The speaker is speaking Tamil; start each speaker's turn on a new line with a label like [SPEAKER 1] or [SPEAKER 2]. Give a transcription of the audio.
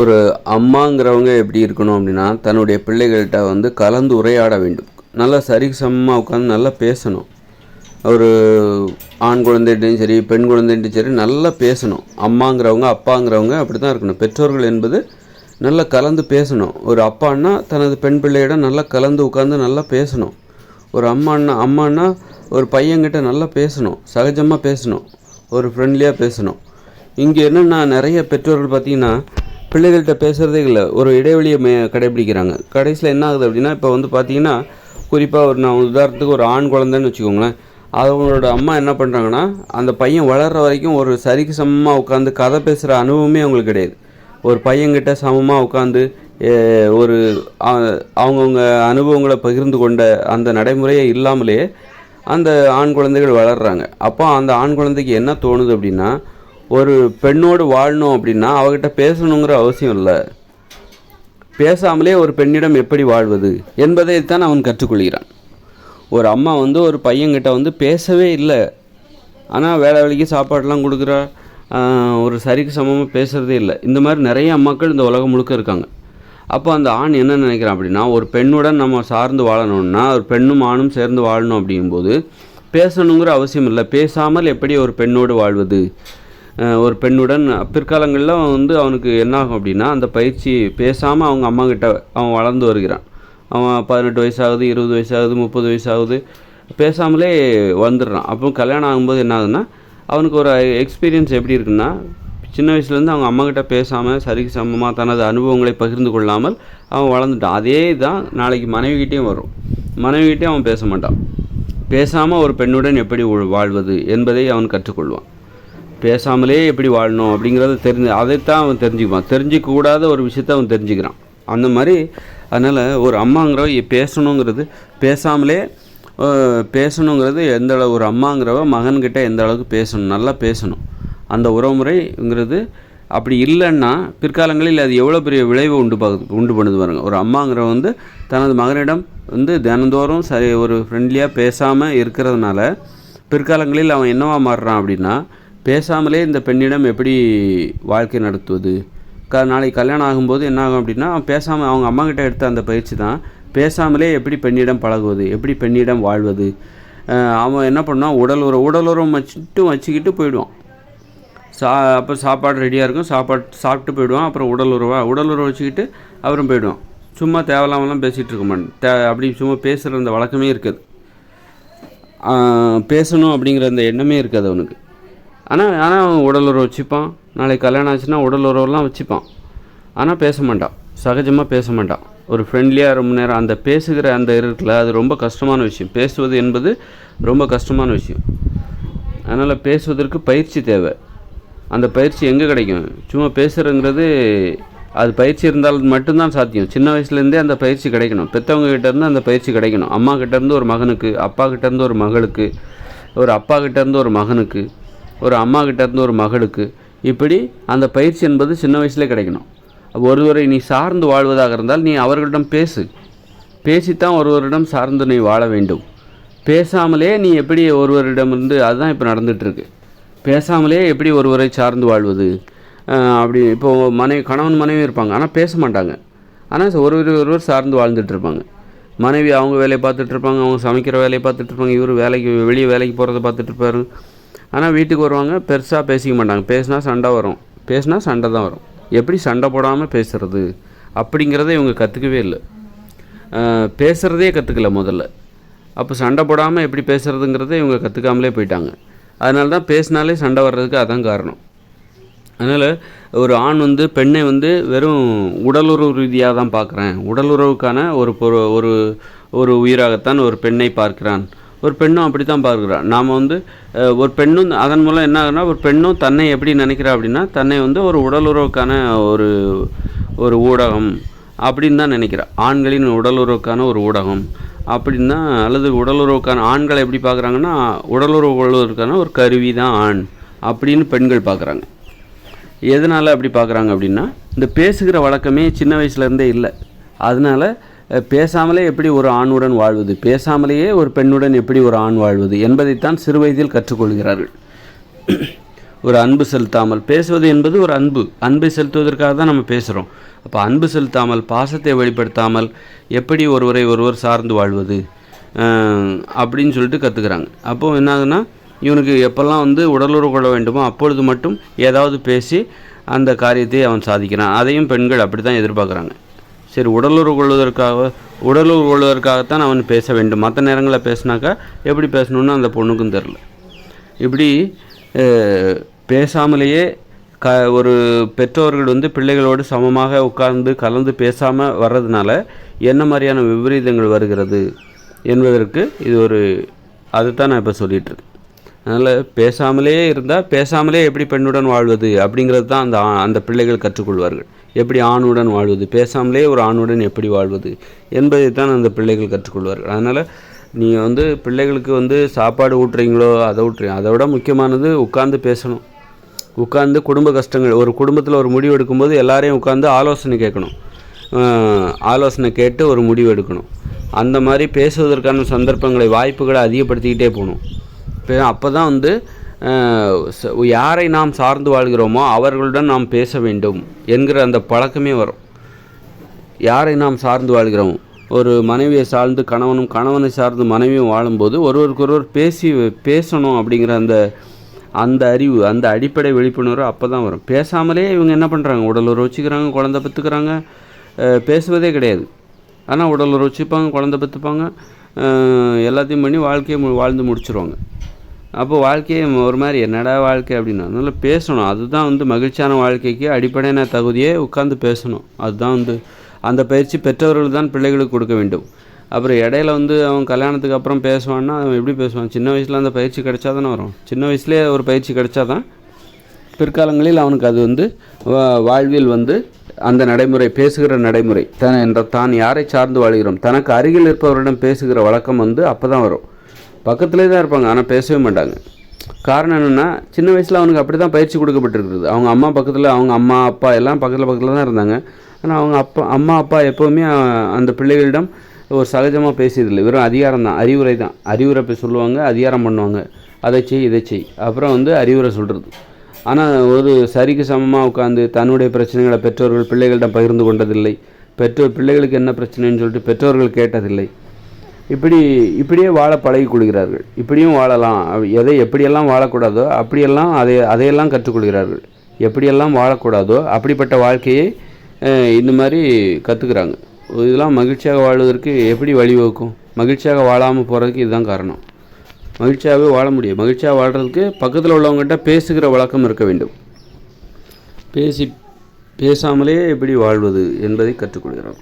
[SPEAKER 1] ஒரு அம்மாங்கிறவங்க எப்படி இருக்கணும் அப்படின்னா தன்னுடைய பிள்ளைகள்கிட்ட வந்து கலந்து உரையாட வேண்டும். நல்லா சரிசமமாக உட்காந்து நல்லா பேசணும். ஒரு ஆண் குழந்தைகிட்டையும் சரி பெண் குழந்தைகிட்டையும் சரி நல்லா பேசணும். அம்மாங்கிறவங்க அப்பாங்கிறவங்க அப்படி தான் இருக்கணும். பெற்றோர்கள் என்பது நல்லா கலந்து பேசணும். ஒரு அப்பான்னா தனது பெண் பிள்ளையிடம் நல்லா கலந்து உட்காந்து நல்லா பேசணும். ஒரு அம்மான்னா அம்மான்னா ஒரு பையன்கிட்ட நல்லா பேசணும். சகஜமாக பேசணும். ஒரு ஃப்ரெண்ட்லியாக பேசணும். இங்கே என்னென்னா நிறைய பெற்றோர்கள் பார்த்திங்கன்னா பிள்ளைகள்கிட்ட பேசுகிறதே இல்லை. ஒரு இடைவெளியை மே கடைபிடிக்கிறாங்க. கடைசியில் என்ன ஆகுது அப்படின்னா இப்போ வந்து பார்த்தீங்கன்னா குறிப்பாக ஒரு நான் உதாரணத்துக்கு ஒரு ஆண் குழந்தைன்னு வச்சுக்கோங்களேன். அவங்களோட அம்மா என்ன பண்ணுறாங்கன்னா அந்த பையன் வளர்கிற வரைக்கும் ஒரு சரிக்கு சமமாக உட்காந்து கதை பேசுகிற அனுபவமே அவங்களுக்கு கிடையாது. ஒரு பையன்கிட்ட சமமாக உட்காந்து ஒரு அவங்கவுங்க அனுபவங்களை பகிர்ந்து கொண்ட அந்த நடைமுறையே இல்லாமலே அந்த ஆண் குழந்தைகள் வளர்கிறாங்க அப்போ அந்த ஆண் குழந்தைக்கு என்ன தோணுது அப்படின்னா ஒரு பெண்ணோடு வாழணும் அப்படின்னா அவகிட்ட பேசணுங்கிற அவசியம் இல்லை. பேசாமலே ஒரு பெண்ணிடம் எப்படி வாழ்வது என்பதைத்தான் அவன் கற்றுக்கொள்கிறான். ஒரு அம்மா வந்து ஒரு பையன்கிட்ட வந்து பேசவே இல்லை. ஆனால் வேலை வேலைக்கு சாப்பாடெலாம் கொடுக்குறா ஒரு சரிக்கு சமமாக பேசுகிறதே இல்லை. இந்த மாதிரி நிறைய அம்மாக்கள் இந்த உலகம் முழுக்க இருக்காங்க. அப்போ அந்த ஆண் என்ன நினைக்கிறான் அப்படின்னா ஒரு பெண்ணுடன் நம்ம சார்ந்து வாழணும்னா ஒரு பெண்ணும் ஆணும் சேர்ந்து வாழணும் அப்படிங்கும்போது பேசணுங்கிற அவசியம் இல்லை. பேசாமல் எப்படி ஒரு பெண்ணோடு வாழ்வது ஒரு பெண்ணுடன் பிற்காலங்களில் வந்து அவனுக்கு என்னாகும் அப்படின்னா அந்த பயிற்சி பேசாமல் அவங்க அம்மாக்கிட்ட அவன் வளர்ந்து வருகிறான். அவன் பதினெட்டு வயசாகுது இருபது வயசாகுது முப்பது வயசாகுது பேசாமலே வந்துடுறான். அப்போ கல்யாணம் ஆகும்போது என்ன ஆகுதுன்னா அவனுக்கு ஒரு எக்ஸ்பீரியன்ஸ் எப்படி இருக்குன்னா சின்ன வயசுலேருந்து அவங்க அம்மாக்கிட்ட பேசாமல் சரிக்கு சமமாக தனது அனுபவங்களை பகிர்ந்து கொள்ளாமல் அவன் வளர்ந்துட்டான். அதே தான் நாளைக்கு மனைவிகிட்டேயும் வரும். மனைவிகிட்டேயும் அவன் பேச மாட்டான். பேசாமல் ஒரு பெண்ணுடன் எப்படி வாழ்வது என்பதை அவன் கற்றுக்கொள்வான். பேசாமலே எப்படி வாழணும் அப்படிங்கிறத தெரிஞ்சு அதைத்தான் அவன் தெரிஞ்சுக்குவான். தெரிஞ்சிக்கக்கூடாத ஒரு விஷயத்த அவன் தெரிஞ்சுக்கிறான். அந்த மாதிரி அதனால் ஒரு அம்மாங்கிறவ பேசணுங்கிறது பேசாமலே பேசணுங்கிறது எந்த அளவு ஒரு அம்மாங்கிறவ மகன்கிட்ட எந்த அளவுக்கு பேசணும் நல்லா பேசணும். அந்த உறவுமுறைங்கிறது அப்படி இல்லைன்னா பிற்காலங்களில் அது எவ்வளோ பெரிய விளைவை உண்டு பார்க்குது உண்டு பண்ணுது பாருங்க. ஒரு அம்மாங்கிறவ வந்து தனது மகனிடம் வந்து தினந்தோறும் சரி ஒரு ஃப்ரெண்ட்லியாக பேசாமல் இருக்கிறதுனால பிற்காலங்களில் அவன் என்னவா மாறுறான் அப்படின்னா பேசாமலே இந்த பெண்ணிடம் எப்படி வாழ்க்கை நடத்துவது? க நாளைக்கு கல்யாணம் ஆகும்போது என்ன ஆகும் அப்படின்னா பேசாமல் அவங்க அம்மாக்கிட்ட எடுத்த அந்த பயிற்சி தான். பேசாமலே எப்படி பெண்ணிடம் பழகுவது? எப்படி பெண்ணிடம் வாழ்வது? அவன் என்ன பண்ணான் உடல் உரம் உடல் உரம் மட்டும் வச்சுக்கிட்டு போயிடுவான். சா அப்போ சாப்பாடு ரெடியாக இருக்கும். சாப்பாடு சாப்பிட்டு போயிடுவான். அப்புறம் உடல் உறவா உடல் உறவு வச்சுக்கிட்டு அப்புறம் போயிடுவான். சும்மா தேவையில்லாமலாம் பேசிகிட்டு இருக்க மாட்டேன். தே அப்படி சும்மா பேசுகிற அந்த வழக்கமே இருக்காது. பேசணும் அப்படிங்கிற அந்த எண்ணமே இருக்காது அவனுக்கு. ஆனால் ஆனால் அவன் உடல் உறவு வச்சுப்பான். நாளைக்கு கல்யாணம் ஆச்சுன்னா உடல் உறவெல்லாம் வச்சுப்பான். ஆனால் பேச மாட்டான். சகஜமாக பேச மாட்டான். ஒரு ஃப்ரெண்ட்லியாக ரொம்ப நேரம் அந்த பேசுகிற அந்த இருக்குல்ல அது ரொம்ப கஷ்டமான விஷயம். பேசுவது என்பது ரொம்ப கஷ்டமான விஷயம். அதனால் பேசுவதற்கு பயிற்சி தேவை. அந்த பயிற்சி எங்கே கிடைக்கும்? சும்மா பேசுகிறங்கிறது அது பயிற்சி இருந்தால் மட்டும்தான் சாத்தியம். சின்ன வயசுலேருந்தே அந்த பயிற்சி கிடைக்கணும். பெற்றவங்க கிட்டேருந்து அந்த பயிற்சி கிடைக்கணும். அம்மா கிட்டேருந்து ஒரு மகனுக்கு அப்பா கிட்டேருந்து ஒரு மகளுக்கு ஒரு அப்பா கிட்டேருந்து ஒரு மகனுக்கு. ஒரு அம்மா கிட்டேருந்து ஒரு மகளுக்கு இப்படி அந்த பயிற்சி என்பது சின்ன வயசுலேயே கிடைக்கணும். ஒருவரை நீ சார்ந்து வாழ்வதாக இருந்தால் நீ அவர்களிடம் பேசு. பேசித்தான் ஒருவரிடம் சார்ந்து நீ வாழ வேண்டும். பேசாமலே நீ எப்படி ஒருவரிடமிருந்து அதுதான் இப்போ நடந்துகிட்ருக்கு பேசாமலே எப்படி ஒருவரை சார்ந்து வாழ்வது? அப்படி இப்போ மனைவி கணவன் மனைவி இருப்பாங்க. ஆனால் பேச மாட்டாங்க. ஆனால் ஒருவர் ஒருவர் சார்ந்து வாழ்ந்துட்டுருப்பாங்க. மனைவி அவங்க வேலையை பார்த்துட்ருப்பாங்க அவங்க சமைக்கிற வேலையை பார்த்துட்ருப்பாங்க இவர் வேலைக்கு வெளியே வேலைக்கு போகிறத பார்த்துட்ருப்பாரு ஆனால் வீட்டுக்கு வருவாங்க பெருசாக பேசிக்க மாட்டாங்க. பேசினா சண்டை வரும். பேசினா சண்டை தான் வரும். எப்படி சண்டை போடாமல் பேசுகிறது அப்படிங்கிறத இவங்க கற்றுக்கவே இல்லை. பேசுகிறதே கற்றுக்கல முதல்ல. அப்போ சண்டை போடாமல் எப்படி பேசுகிறதுங்கிறத இவங்க கற்றுக்காமலே போயிட்டாங்க. அதனால தான் பேசினாலே சண்டை வர்றதுக்கு அதான் காரணம். அதனால் ஒரு ஆண் வந்து பெண்ணை வந்து வெறும் உடலுறவு ரீதியாக தான் பார்க்குறேன் உடலுறவுக்கான ஒரு பொரு ஒரு ஒரு உயிராகத்தான் ஒரு பெண்ணை பார்க்கிறான். ஒரு பெண்ணும் அப்படி தான் பார்க்குறான். நாம் வந்து ஒரு பெண்ணும் அதன் மூலம் என்ன ஆகுனா ஒரு பெண்ணும் தன்னை எப்படி நினைக்கிறா அப்படின்னா தன்னை வந்து ஒரு உடலுறவுக்கான ஒரு ஒரு ஊடகம் அப்படின்னு தான் நினைக்கிறா. ஆண்களின் உடலுறவுக்கான ஒரு ஊடகம் அப்படின்னு தான் அல்லது உடலுறவுக்கான ஆண்களை எப்படி பார்க்குறாங்கன்னா உடலுறவு கொள்வதற்கான ஒரு கருவி தான் ஆண் அப்படின்னு பெண்கள் பார்க்குறாங்க. எதனால் அப்படி பார்க்குறாங்க அப்படின்னா இந்த பேசுகிற வழக்கமே சின்ன வயசுலேருந்தே இல்லை. அதனால பேசாமலே எப்படி ஒரு ஆணுடன் வாழ்வது? பேசாமலேயே ஒரு பெண்ணுடன் எப்படி ஒரு ஆண் வாழ்வது? என்பதைத்தான் சிறு வயதில் கற்றுக்கொள்கிறார்கள். ஒரு அன்பு செலுத்தாமல் பேசுவது என்பது ஒரு அன்பு. அன்பை செலுத்துவதற்காக தான் நம்ம பேசுகிறோம் அப்போ அன்பு செலுத்தாமல் பாசத்தை வெளிப்படுத்தாமல் எப்படி ஒருவரை ஒருவர் சார்ந்து வாழ்வது? அப்படின்னு சொல்லிட்டு கற்றுக்குறாங்க அப்போது என்ன ஆகுதுன்னா இவனுக்கு எப்பெல்லாம் வந்து உடலுறவு கொள்ள வேண்டுமோ அப்பொழுது மட்டும் ஏதாவது பேசி அந்த காரியத்தை அவன் சாதிக்கிறான். அதையும் பெண்கள் அப்படி தான் எதிர்பார்க்குறாங்க. சரி உடலுறவு கொள்வதற்காக உடலுறவு கொள்வதற்காகத்தான் அவன் பேச வேண்டும். மற்ற நேரங்களில் பேசினாக்கா எப்படி பேசணும்னு அந்த பொண்ணுக்கும் தெரில இப்படி பேசாமலேயே க ஒரு பெற்றோர்கள் வந்து பிள்ளைகளோடு சமமாக உட்கார்ந்து கலந்து பேசாமல் வர்றதுனால என்ன மாதிரியான விபரீதங்கள் வருகிறது என்பதற்கு இது ஒரு அதுதான் நான் இப்போ சொல்லிட்டு இருக்கேன் அதனால் பேசாமலே இருந்தால் பேசாமலே எப்படி பெண்ணுடன் வாழ்வது அப்படிங்கிறது தான் அந்த அந்த பிள்ளைகள் கற்றுக்கொள்வார்கள். எப்படி ஆணுடன் வாழ்வது? பேசாமலே ஒரு ஆணுடன் எப்படி வாழ்வது? என்பதை தான் அந்த பிள்ளைகள் கற்றுக்கொள்வார்கள். அதனால் நீங்கள் வந்து பிள்ளைகளுக்கு வந்து சாப்பாடு ஊட்டுறீங்களோ அதை ஊட்டுறீங்க. அதை விட முக்கியமானது உட்கார்ந்து பேசணும். உட்கார்ந்து குடும்ப கஷ்டங்கள் ஒரு குடும்பத்தில் ஒரு முடிவு எடுக்கும்போது எல்லாரையும் உட்கார்ந்து ஆலோசனை கேட்கணும். ஆலோசனை கேட்டு ஒரு முடிவு எடுக்கணும். அந்த மாதிரி பேசுவதற்கான சந்தர்ப்பங்களை வாய்ப்புகளை அதிகப்படுத்திக்கிட்டே போகணும். இப்போ அப்போ தான் வந்து யாரை நாம் சார்ந்து வாழ்கிறோமோ அவர்களுடன் நாம் பேச வேண்டும் என்கிற அந்த பழக்கமே வரும். யாரை நாம் சார்ந்து வாழ்கிறோம்? ஒரு மனைவியை சார்ந்து கணவனும் கணவனை சார்ந்து மனைவியும் வாழும்போது ஒருவருக்கொருவர் பேசி பேசணும் அப்படிங்கிற அந்த அந்த அறிவு அந்த அடிப்படை விழிப்புணர்வு அப்போ தான் வரும். பேசாமலே இவங்க என்ன பண்ணுறாங்க உடல் உறவு வச்சுக்கிறாங்க குழந்தை பத்துக்கிறாங்க பேசுவதே கிடையாது. ஆனால் உடல் உறவு வச்சுப்பாங்க குழந்தை பத்துப்பாங்க எல்லாத்தையும் பண்ணி வாழ்க்கையை மு- வாழ்ந்து முடிச்சுருவாங்க. அப்போ வாழ்க்கையை ஒரு மாதிரி என்னடா வாழ்க்கை அப்படின்னா. அதனால் பேசணும். அதுதான் வந்து மகிழ்ச்சியான வாழ்க்கைக்கு அடிப்படையான தகுதியே உட்காந்து பேசணும். அதுதான் வந்து அந்த பயிற்சி பெற்றவர்கள் தான் பிள்ளைகளுக்கு கொடுக்க வேண்டும். அப்புறம் இடையில வந்து அவன் கல்யாணத்துக்கு அப்புறம் பேசுவான்னா அவன் எப்படி பேசுவான்? சின்ன வயசில் அந்த பயிற்சி கிடைச்சா தானே வரும். சின்ன வயசுலேயே ஒரு பயிற்சி கிடைச்சா தான் பிற்காலங்களில் அவனுக்கு அது வந்து வா- வாழ்வில் வந்து அந்த நடைமுறை பேசுகிற நடைமுறை. தன் என்ற தான் யாரை சார்ந்து வாழ்கிறோம்? தனக்கு அருகில் இருப்பவரிடம் பேசுகிற வழக்கம் வந்து அப்போ தான் வரும். பக்கத்துலேயே தான் இருப்பாங்க ஆனால் பேசவே மாட்டாங்க. காரணம் என்னென்னா சின்ன வயசில் அவனுக்கு அப்படி தான் பயிற்சி கொடுக்கப்பட்டிருக்குது. அவங்க அம்மா பக்கத்தில் அவங்க அம்மா அப்பா எல்லாம் பக்கத்தில் பக்கத்தில் தான் இருந்தாங்க. ஆனால் அவங்க அப்பா அம்மா அப்பா எப்போவுமே அந்த பிள்ளைகளிடம் ஒரு சகஜமாக பேசியதில்லை. வெறும் அதிகாரம் தான் அறிவுரை தான் அறிவுரை போய் சொல்லுவாங்க அதிகாரம் பண்ணுவாங்க. அதை செய் இதை செய். அப்புறம் வந்து அறிவுரை சொல்கிறது ஆனால் ஒரு சரிக்கு சமமாக உட்காந்து தன்னுடைய பிரச்சனைகளை பெற்றோர்கள் பிள்ளைகளிடம் பகிர்ந்து கொண்டதில்லை. பெற்றோர் பிள்ளைகளுக்கு என்ன பிரச்சனைன்னு சொல்லிட்டு பெற்றோர்கள் கேட்டதில்லை. இப்படி இப்படியே வாழ பழகி கொள்கிறார்கள். இப்படியும் வாழலாம். எதை எப்படியெல்லாம் வாழக்கூடாதோ அப்படியெல்லாம் அதை அதையெல்லாம் கற்றுக்கொள்கிறார்கள். எப்படியெல்லாம் வாழக்கூடாதோ அப்படிப்பட்ட வாழ்க்கையை இந்த மாதிரி கற்றுக்குறாங்க இதெல்லாம் மகிழ்ச்சியாக வாழ்வதற்கு எப்படி வழிவகுக்கும்? மகிழ்ச்சியாக வாழாமல் போகிறதுக்கு இதுதான் காரணம். மகிழ்ச்சியாகவே வாழ முடியும். மகிழ்ச்சியாக வாழ்கிறதுக்கு பக்கத்தில் உள்ளவங்ககிட்ட பேசுகிற வழக்கம் இருக்க வேண்டும். பேசி பேசாமலே எப்படி வாழ்வது என்பதை கற்றுக்கொள்கிறோம்.